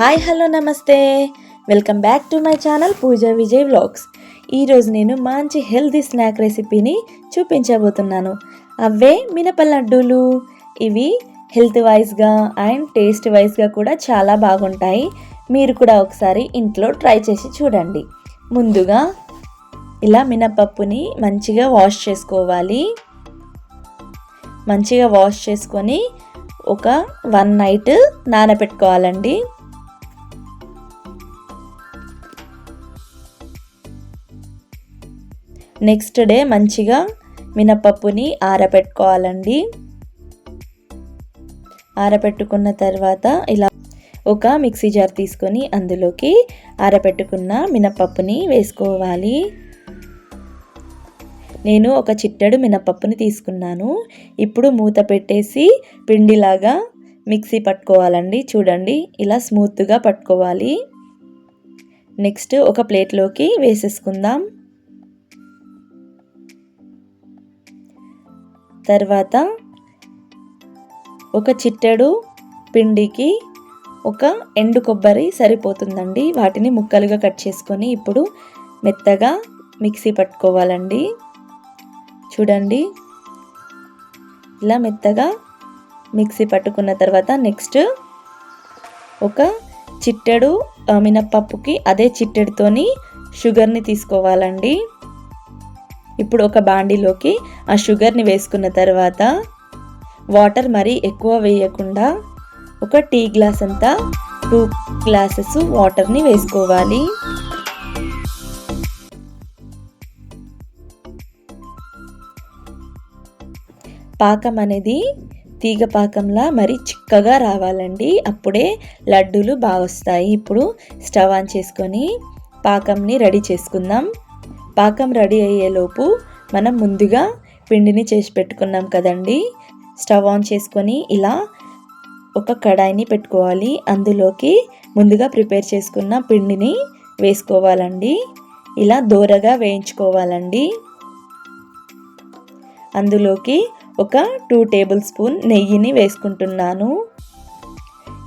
Hi hello నమస్తే. Welcome back to my channel Pooja Vijay vlogs ఈరోజు నేను మంచి హెల్తీ స్నాక్ రెసిపీని చూపించబోతున్నాను. అవే మినప లడ్డూలు. ఇవి హెల్త్ వైజ్గా అండ్ టేస్ట్ వైజ్గా కూడా చాలా బాగుంటాయి. మీరు కూడా ఒకసారి ఇంట్లో ట్రై చేసి చూడండి. ముందుగా ఇలా మినపప్పుని మంచిగా వాష్ చేసుకోవాలి. మంచిగా వాష్ చేసుకొని ఒక వన్ నైట్ నానబెట్టుకోవాలండి. నెక్స్ట్ డే మంచిగా మినపప్పుని ఆరబెట్టుకోవాలండి ఆరబెట్టుకున్న తర్వాత ఇలా ఒక మిక్సీ జార్ తీసుకొని అందులోకి ఆరబెట్టుకున్న మినపప్పుని వేసుకోవాలి. నేను ఒక చిట్టడు మినపప్పుని తీసుకున్నాను. ఇప్పుడు మూత పెట్టేసి పిండిలాగా మిక్సీ పట్టుకోవాలండి. చూడండి ఇలా స్మూత్గా పట్టుకోవాలి. నెక్స్ట్ ఒక ప్లేట్లోకి వేసేసుకుందాం. తర్వాత ఒక చిట్టెడు పిండికి ఒక ఎండు కొబ్బరి సరిపోతుందండి. వాటిని ముక్కలుగా కట్ చేసుకొని ఇప్పుడు మెత్తగా మిక్సీ పట్టుకోవాలండి. చూడండి. ఇలా మెత్తగా మిక్సీ పట్టుకున్న తర్వాత నెక్స్ట్ ఒక చిట్టెడు మినప్పప్పుకి అదే చిట్టెడుతోని షుగర్ని తీసుకోవాలండి. ఇప్పుడు ఒక బాండీలోకి ఆ షుగర్ని వేసుకున్న తర్వాత వాటర్ మరీ ఎక్కువ వేయకుండా ఒక టీ గ్లాస్ అంతా టూ గ్లాసెస్ వాటర్ని వేసుకోవాలి. పాకం అనేది తీగ పాకంలా మరి చిక్కగా రావాలండి. అప్పుడే లడ్డూలు బాగా వస్తాయి ఇప్పుడు స్టవ్ ఆన్ చేసుకొని పాకంని రెడీ చేసుకుందాం. పాకం రెడీ అయ్యేలోపు మనం ముందుగా పిండిని చేసి పెట్టుకున్నాం కదండి. స్టవ్ ఆన్ చేసుకొని ఇలా ఒక కడాయిని పెట్టుకోవాలి. అందులోకి ముందుగా ప్రిపేర్ చేసుకున్న పిండిని వేసుకోవాలండి. ఇలా దోరగా వేయించుకోవాలండి. అందులోకి ఒక టూ టేబుల్ స్పూన్ నెయ్యిని వేసుకుంటున్నాను.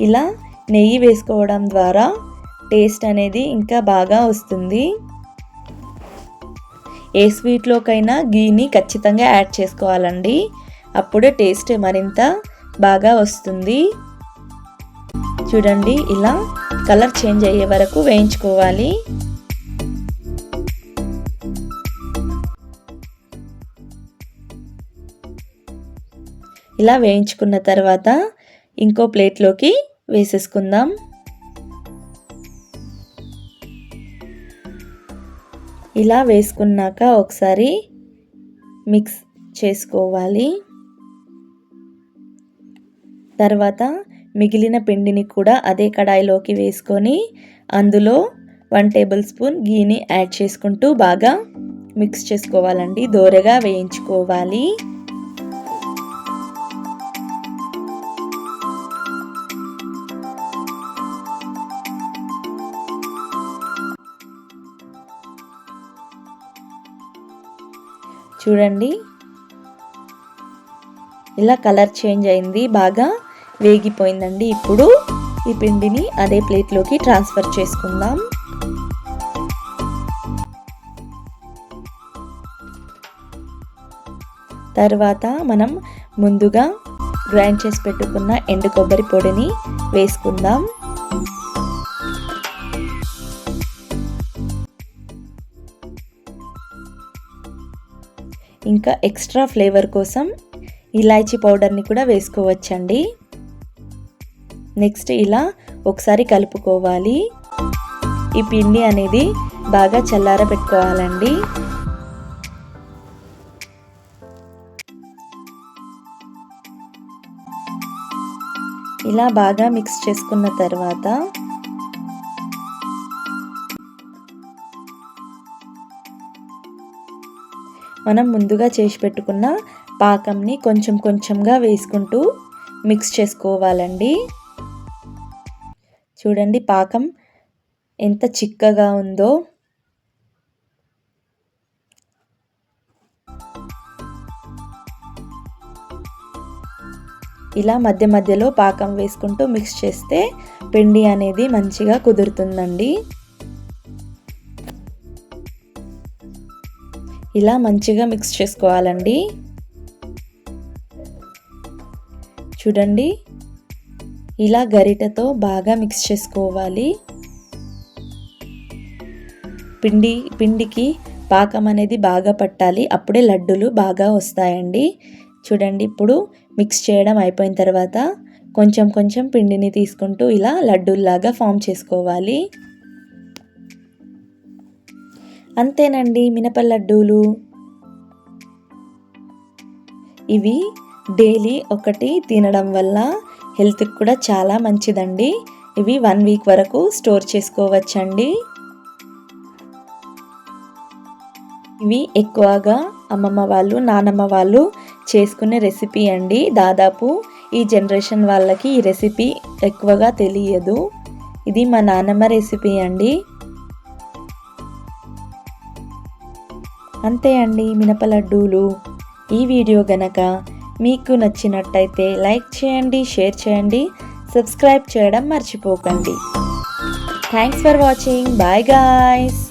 ఇలా నెయ్యి వేసుకోవడం ద్వారా టేస్ట్ అనేది ఇంకా బాగా వస్తుంది. ఏ స్వీట్లోకైనా గీని ఖచ్చితంగా యాడ్ చేసుకోవాలండి. అప్పుడే టేస్ట్ మరింత బాగా వస్తుంది. చూడండి ఇలా కలర్ చేంజ్ అయ్యే వరకు వేయించుకోవాలి. ఇలా వేయించుకున్న తర్వాత ఇంకో ప్లేట్లోకి వేసేసుకుందాం. ఇలా వేసుకున్నాక ఒకసారి మిక్స్ చేసుకోవాలి. తర్వాత మిగిలిన పిండిని కూడా అదే కడాయిలోకి వేసుకొని అందులో వన్ టేబుల్ స్పూన్ గీని యాడ్ చేసుకుంటూ బాగా మిక్స్ చేసుకోవాలండి. దోరగా వేయించుకోవాలి. చూడండి. ఇలా కలర్ చేంజ్ అయింది బాగా వేగిపోయిందండి. ఇప్పుడు ఈ పిండిని అదే ప్లేట్లోకి ట్రాన్స్ఫర్ చేసుకుందాం. తర్వాత మనం ముందుగా గ్రైండ్ చేసి పెట్టుకున్న ఎండు కొబ్బరి పొడిని వేసుకుందాం. ఇంకా ఎక్స్ట్రా ఫ్లేవర్ కోసం ఇలాచీ పౌడర్ని కూడా వేసుకోవచ్చండి. నెక్స్ట్ ఇలా ఒకసారి కలుపుకోవాలి. ఈ పిండి అనేది బాగా చల్లార పెట్టుకోవాలండి ఇలా బాగా మిక్స్ చేసుకున్న తర్వాత మనం ముందుగా చేసి పెట్టుకున్న పాకంని కొంచెం కొంచెంగా వేసుకుంటూ మిక్స్ చేసుకోవాలండి. చూడండి పాకం ఎంత చిక్కగా ఉందో. ఇలా మధ్య మధ్యలో పాకం వేసుకుంటూ మిక్స్ చేస్తే పిండి అనేది మంచిగా కుదురుతుందండి. ఇలా మంచిగా మిక్స్ చేసుకోవాలండి. చూడండి. ఇలా గరిటతో బాగా మిక్స్ చేసుకోవాలి. పిండి పిండికి పాకం అనేది బాగా పట్టాలి. అప్పుడే లడ్డూలు బాగా వస్తాయండి. చూడండి ఇప్పుడు మిక్స్ చేయడం అయిపోయిన తర్వాత కొంచెం కొంచెం పిండిని తీసుకుంటూ ఇలా లడ్డూల్లాగా ఫామ్ చేసుకోవాలి. అంతేనండి మినప లడ్డూలు. ఇవి డైలీ ఒకటి తినడం వల్ల హెల్త్కి కూడా చాలా మంచిదండి. ఇవి వన్ వీక్ వరకు స్టోర్ చేసుకోవచ్చండి. ఇవి ఎక్కువగా అమ్మమ్మ వాళ్ళు నానమ్మ వాళ్ళు చేసుకునే రెసిపీ అండి. దాదాపు ఈ జనరేషన్ వాళ్ళకి ఈ రెసిపీ ఎక్కువగా తెలియదు. ఇది మా నానమ్మ రెసిపీ అండి. అంతే అండి మినప లడ్డూలు. ఈ వీడియో గనక మీకు నచ్చినట్టయితే లైక్ చేయండి షేర్ చేయండి సబ్స్క్రైబ్ చేయడం మర్చిపోకండి. Thanks for watching bye guys